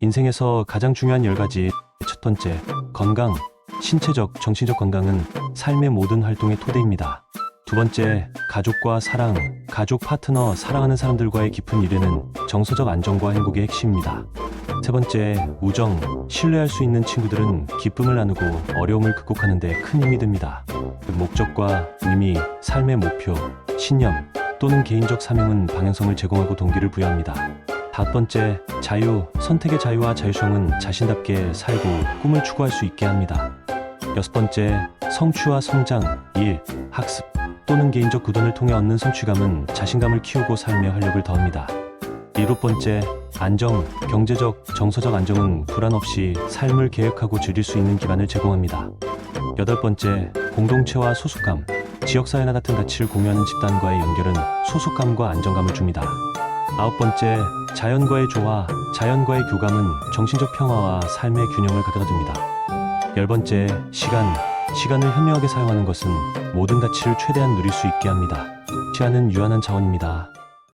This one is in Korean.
인생에서 가장 중요한 10가지. 첫 번째, 건강. 신체적, 정신적 건강은 삶의 모든 활동의 토대입니다. 두 번째, 가족과 사랑. 가족, 파트너, 사랑하는 사람들과의 깊은 일에는 정서적 안정과 행복의 핵심입니다. 세 번째, 우정. 신뢰할 수 있는 친구들은 기쁨을 나누고 어려움을 극복하는 데 큰 힘이 됩니다. 목적과 의미, 삶의 목표, 신념 또는 개인적 사명은 방향성을 제공하고 동기를 부여합니다. 다섯 번째, 자유. 선택의 자유와 자유성은 자신답게 살고 꿈을 추구할 수 있게 합니다. 여섯 번째, 성취와 성장, 일, 학습 또는 개인적 구단을 통해 얻는 성취감은 자신감을 키우고 삶의 활력을 더합니다. 일곱 번째, 안정, 경제적, 정서적 안정은 불안 없이 삶을 계획하고 줄일 수 있는 기반을 제공합니다. 여덟 번째, 공동체와 소속감, 지역사회나 같은 가치를 공유하는 집단과의 연결은 소속감과 안정감을 줍니다. 아홉 번째, 자연과의 조화, 자연과의 교감은 정신적 평화와 삶의 균형을 가져다 줍니다. 열 번째, 시간, 시간을 현명하게 사용하는 것은 모든 가치를 최대한 누릴 수 있게 합니다. 시간은 유한한 자원입니다.